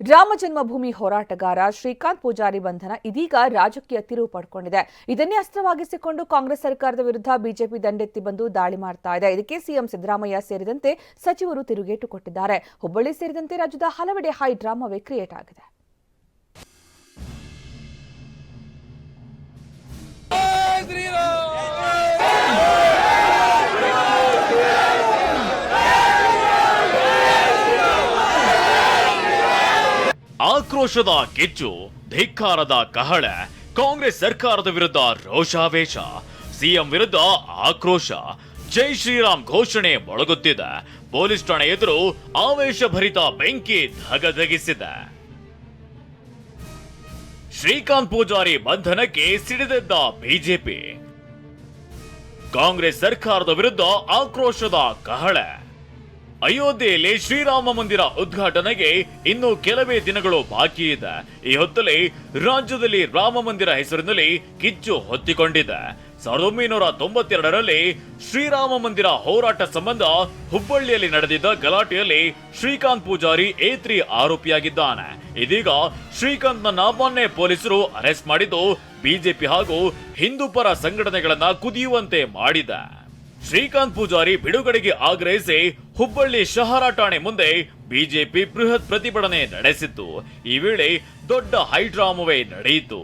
ರಾಮ ಜನ್ಮಭೂಮಿ ಹೋರಾಟಗಾರ ಶ್ರೀಕಾಂತ್ ಪೂಜಾರಿ ಬಂಧನ ಇದೀಗ ರಾಜಕೀಯ ತಿರುವು ಪಡ್ಕೊಂಡಿದೆ. ಇದನ್ನೇ ಅಸ್ತ್ರವಾಗಿಸಿಕೊಂಡು ಕಾಂಗ್ರೆಸ್ ಸರ್ಕಾರದ ವಿರುದ್ಧ ಬಿಜೆಪಿ ದಂಡೆತ್ತಿ ಬಂದು ದಾಳಿ ಮಾಡ್ತಾ ಇದೆ. ಇದಕ್ಕೆ ಸಿಎಂ ಸಿದ್ದರಾಮಯ್ಯ ಸೇರಿದಂತೆ ಸಚಿವರು ತಿರುಗೇಟು ಕೊಟ್ಟಿದ್ದಾರೆ. ಹುಬ್ಬಳ್ಳಿ ಸೇರಿದಂತೆ ರಾಜ್ಯದ ಹಲವೆಡೆ ಹೈ ಡ್ರಾಮಾವೇ ಕ್ರಿಯೇಟ್ ಆಗಿದೆ. ಆಕ್ರೋಶದ ಕಿಚ್ಚು ಧಿಕ್ಕಾರದ ಕಹಳೆ, ಕಾಂಗ್ರೆಸ್ ಸರ್ಕಾರದ ವಿರುದ್ಧ ರೋಷಾವೇಶ, ಸಿಎಂ ವಿರುದ್ಧ ಆಕ್ರೋಶ, ಜೈ ಶ್ರೀರಾಮ್ ಘೋಷಣೆ ಮೊಳಗುತ್ತಿದೆ. ಪೊಲೀಸ್ ಠಾಣೆ ಎದುರು ಆವೇಶಭರಿತ ಬೆಂಕಿ ಧಗಧಗಿಸಿದೆ. ಶ್ರೀಕಾಂತ್ ಪೂಜಾರಿ ಬಂಧನಕ್ಕೆ ಸಿಡಿದೆದ್ದ ಬಿಜೆಪಿ. ಕಾಂಗ್ರೆಸ್ ಸರ್ಕಾರದ ವಿರುದ್ಧ ಆಕ್ರೋಶದ ಕಹಳೆ. ಅಯೋಧ್ಯೆಯಲ್ಲಿ ಶ್ರೀರಾಮ ಮಂದಿರ ಉದ್ಘಾಟನೆಗೆ ಇನ್ನು ಕೆಲವೇ ದಿನಗಳು ಬಾಕಿ ಇದೆ. ಈ ಹೊತ್ತಲ್ಲಿ ರಾಜ್ಯದಲ್ಲಿ ರಾಮ ಮಂದಿರ ಹೆಸರಿನಲ್ಲಿ ಕಿಚ್ಚು ಹೊತ್ತಿಕೊಂಡಿದೆ. ಸಾವಿರದ ಒಂಬೈನೂರ ತೊಂಬತ್ತೆರಡರಲ್ಲಿ ಶ್ರೀರಾಮ ಮಂದಿರ ಹೋರಾಟ ಸಂಬಂಧ ಹುಬ್ಬಳ್ಳಿಯಲ್ಲಿ ನಡೆದಿದ್ದ ಗಲಾಟೆಯಲ್ಲಿ Srikanth Poojari A three three ಆರೋಪಿಯಾಗಿದ್ದಾನೆ. ಇದೀಗ ಶ್ರೀಕಾಂತ್ನ ಮೊನ್ನೆ ಪೊಲೀಸರು ಅರೆಸ್ಟ್ ಮಾಡಿದ್ದು ಬಿಜೆಪಿ ಹಾಗೂ ಹಿಂದೂ ಪರ ಸಂಘಟನೆಗಳನ್ನ ಕುದಿಯುವಂತೆ ಮಾಡಿದೆ. ಶ್ರೀಕಾಂತ್ ಪೂಜಾರಿ ಬಿಡುಗಡೆಗೆ ಆಗ್ರಹಿಸಿ ಹುಬ್ಬಳ್ಳಿ ಶಹರ ಠಾಣೆ ಮುಂದೆ ಬಿಜೆಪಿ ಬೃಹತ್ ಪ್ರತಿಭಟನೆ ನಡೆಸಿತ್ತು. ಈ ವೇಳೆ ದೊಡ್ಡ ಹೈಡ್ರಾಮವೇ ನಡೆಯಿತು.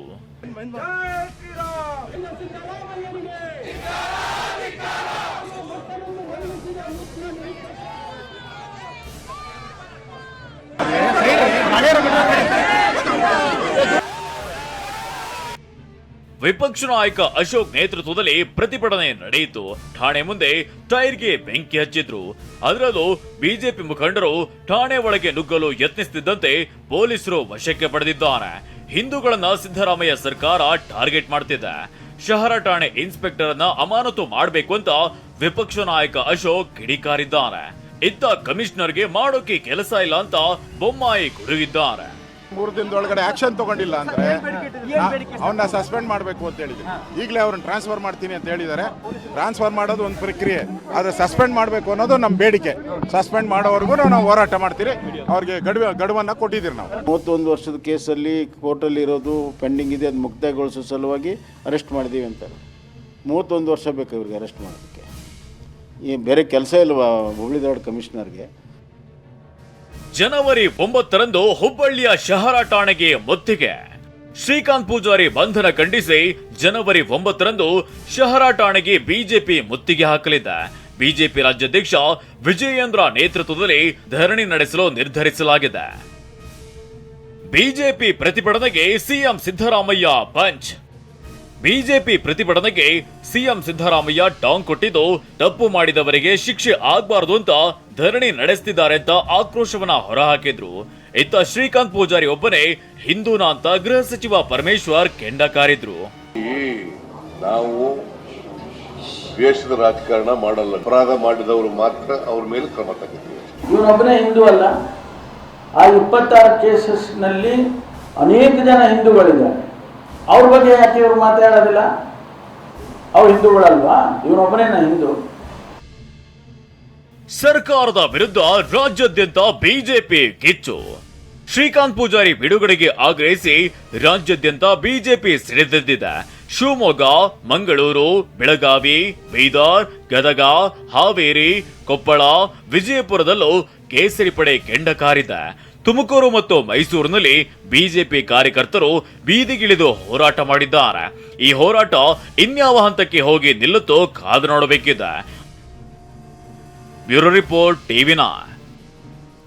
ವಿಪಕ್ಷ ನಾಯಕ ಅಶೋಕ್ ನೇತೃತ್ವದಲ್ಲಿ ಪ್ರತಿಭಟನೆ ನಡೆಯಿತು. ಠಾಣೆ ಮುಂದೆ ಟೈರ್ಗೆ ಬೆಂಕಿ ಹಚ್ಚಿದ್ರು. ಅದರಲ್ಲೂ ಬಿಜೆಪಿ ಮುಖಂಡರು ಠಾಣೆ ಒಳಗೆ ನುಗ್ಗಲು ಯತ್ನಿಸುತ್ತಿದ್ದಂತೆ ಪೊಲೀಸರು ವಶಕ್ಕೆ ಪಡೆದಿದ್ದಾರೆ. ಹಿಂದೂಗಳನ್ನ ಸಿದ್ದರಾಮಯ್ಯ ಸರ್ಕಾರ ಟಾರ್ಗೆಟ್ ಮಾಡ್ತಿದೆ. ಶಹರ ಠಾಣೆ ಇನ್ಸ್ಪೆಕ್ಟರ್ ಅನ್ನ ಅಮಾನತು ಮಾಡಬೇಕು ಅಂತ ವಿಪಕ್ಷ ನಾಯಕ ಅಶೋಕ್ ಕಿಡಿಕಾರಿದ್ದಾರೆ. ಇತ್ತ ಕಮಿಷನರ್ಗೆ ಮಾಡೋಕೆ ಕೆಲಸ ಇಲ್ಲ ಅಂತ ಬೊಮ್ಮಾಯಿ ಗುಡುಗಿದ್ದಾರೆ. ಮೂರು ದಿನದೊಳಗಡೆ ಆಕ್ಷನ್ ತಗೊಂಡಿಲ್ಲ ಅಂದ್ರೆ ಅವನ್ನ ಸಸ್ಪೆಂಡ್ ಮಾಡಬೇಕು ಅಂತ ಹೇಳಿದ್ರು. ಈಗಲೇ ಅವ್ರನ್ನ ಟ್ರಾನ್ಸ್ಫರ್ ಮಾಡ್ತೀನಿ ಅಂತ ಹೇಳಿದ್ದಾರೆ. ಟ್ರಾನ್ಸ್ಫರ್ ಮಾಡೋದು ಒಂದು ಪ್ರಕ್ರಿಯೆ. ಆದರೆ ಸಸ್ಪೆಂಡ್ ಮಾಡಬೇಕು ಅನ್ನೋದು ನಮ್ಮ ಬೇಡಿಕೆ. ಸಸ್ಪೆಂಡ್ ಮಾಡೋವರೆಗೂ ನಾವು ಹೋರಾಟ ಮಾಡ್ತೀರಿ. ಅವ್ರಿಗೆ ಗಡುವ ಗಡುವನ್ನು ಕೊಟ್ಟಿದ್ದೀರಿ ನಾವು. ಮೂವತ್ತೊಂದು ವರ್ಷದ ಕೇಸಲ್ಲಿ ಕೋರ್ಟಲ್ಲಿ ಇರೋದು ಪೆಂಡಿಂಗ್ ಇದೆ. ಅದು ಮುಕ್ತಾಯಗೊಳಿಸೋ ಸಲುವಾಗಿ ಅರೆಸ್ಟ್ ಮಾಡಿದ್ದೀವಿ ಅಂತ. ಮೂವತ್ತೊಂದು ವರ್ಷ ಬೇಕು ಇವ್ರಿಗೆ ಅರೆಸ್ಟ್ ಮಾಡೋದಕ್ಕೆ. ಈ ಬೇರೆ ಕೆಲಸ ಇಲ್ವಾ? ಹುಬ್ಳಿ ಧಾರವಾಡ ಕಮಿಷನರ್ಗೆ ಜನವರಿ ಒಂಬತ್ತರಂದು ಹುಬ್ಬಳ್ಳಿಯ ಶಹರ ಠಾಣೆಗೆ ಮುತ್ತಿಗೆ. ಶ್ರೀಕಾಂತ್ ಪೂಜಾರಿ ಬಂಧನ ಖಂಡಿಸಿ ಜನವರಿ ಒಂಬತ್ತರಂದು ಶಹರ ಠಾಣೆಗೆ ಬಿಜೆಪಿ ಮುತ್ತಿಗೆ ಹಾಕಲಿದೆ. ಬಿಜೆಪಿ ರಾಜ್ಯಾಧ್ಯಕ್ಷ ವಿಜಯೇಂದ್ರ ನೇತೃತ್ವದಲ್ಲಿ ಧರಣಿ ನಡೆಸಲು ನಿರ್ಧರಿಸಲಾಗಿದೆ. ಬಿಜೆಪಿ ಪ್ರತಿಭಟನೆಗೆ ಸಿಎಂ ಸಿದ್ದರಾಮಯ್ಯ ಪಂಚ್ ಬಿಜೆಪಿ ಪ್ರತಿಭಟನೆಗೆ ಸಿಎಂ ಸಿದ್ದರಾಮಯ್ಯ ಟಾಂಗ್ ಕೊಟ್ಟಿದ್ದು ತಪ್ಪು ಮಾಡಿದವರಿಗೆ ಶಿಕ್ಷೆ ಆಗ್ಬಾರ್ದು ಅಂತ ಧರಣಿ ನಡೆಸ್ತಿದ್ದಾರೆ ಅಂತ ಆಕ್ರೋಶವನ್ನ ಹೊರಹಾಕಿದ್ರು. ಇತ್ತ ಶ್ರೀಕಾಂತ್ ಪೂಜಾರಿ ಒಬ್ಬನೇ ಹಿಂದೂನ ಅಂತ ಗೃಹ ಸಚಿವ ಪರಮೇಶ್ವರ್ ಕೆಂಡ ಕಾರಿದ್ರು ನಾವು ದ್ವೇಷದ ರಾಜಕಾರಣ ಮಾಡಲ್ಲ. ಅಪರಾಧ ಮಾಡಿದವರು ಮಾತ್ರ ಅವ್ರ ಮೇಲೆ ಕ್ರಮ ತಗೊಂಡಿದ್ದೀವಿ ಇವನೊಬ್ಬನೇ ಹಿಂದೂ ಅಲ್ಲ. ಆ ಇಪ್ಪತ್ತಾರು ಕೇಸಸ್ನಲ್ಲಿ ಅನೇಕ ಜನ ಹಿಂದೂಗಳಿದ್ದಾರೆ. ಅವ್ರ ಬಗ್ಗೆ ಯಾಕೆ ಇವ್ರು ಮಾತಾಡೋದಿಲ್ಲ ಅವ್ರು ಹಿಂದೂಗಳಲ್ವಾ? ಇವನೊಬ್ಬನೇನ ಹಿಂದೂ. ಸರ್ಕಾರದ ವಿರುದ್ಧ ರಾಜ್ಯಾದ್ಯಂತ ಬಿಜೆಪಿ ಕಿಚ್ಚು. ಶ್ರೀಕಾಂತ್ ಪೂಜಾರಿ ಬಿಡುಗಡೆಗೆ ಆಗ್ರಹಿಸಿ ರಾಜ್ಯಾದ್ಯಂತ ಬಿಜೆಪಿ ಸಿಡಿದೆದ್ದಿದೆ. ಶಿವಮೊಗ್ಗ, ಮಂಗಳೂರು, ಬೆಳಗಾವಿ, ಬೀದರ್, ಗದಗ, ಹಾವೇರಿ, ಕೊಪ್ಪಳ, ವಿಜಯಪುರದಲ್ಲೂ ಕೇಸರಿ ಪಡೆ ಕೆಂಡ ಕಾರಿದೆ ತುಮಕೂರು ಮತ್ತು ಮೈಸೂರಿನಲ್ಲಿ ಬಿಜೆಪಿ ಕಾರ್ಯಕರ್ತರು ಬೀದಿಗಿಳಿದು ಹೋರಾಟ ಮಾಡಿದ್ದಾರೆ. ಈ ಹೋರಾಟ ಇನ್ಯಾವ ಹಂತಕ್ಕೆ ಹೋಗಿ ನಿಲ್ಲುತ್ತೋ ಕಾದು ನೋಡಬೇಕಿದೆ. Bureau report TV nine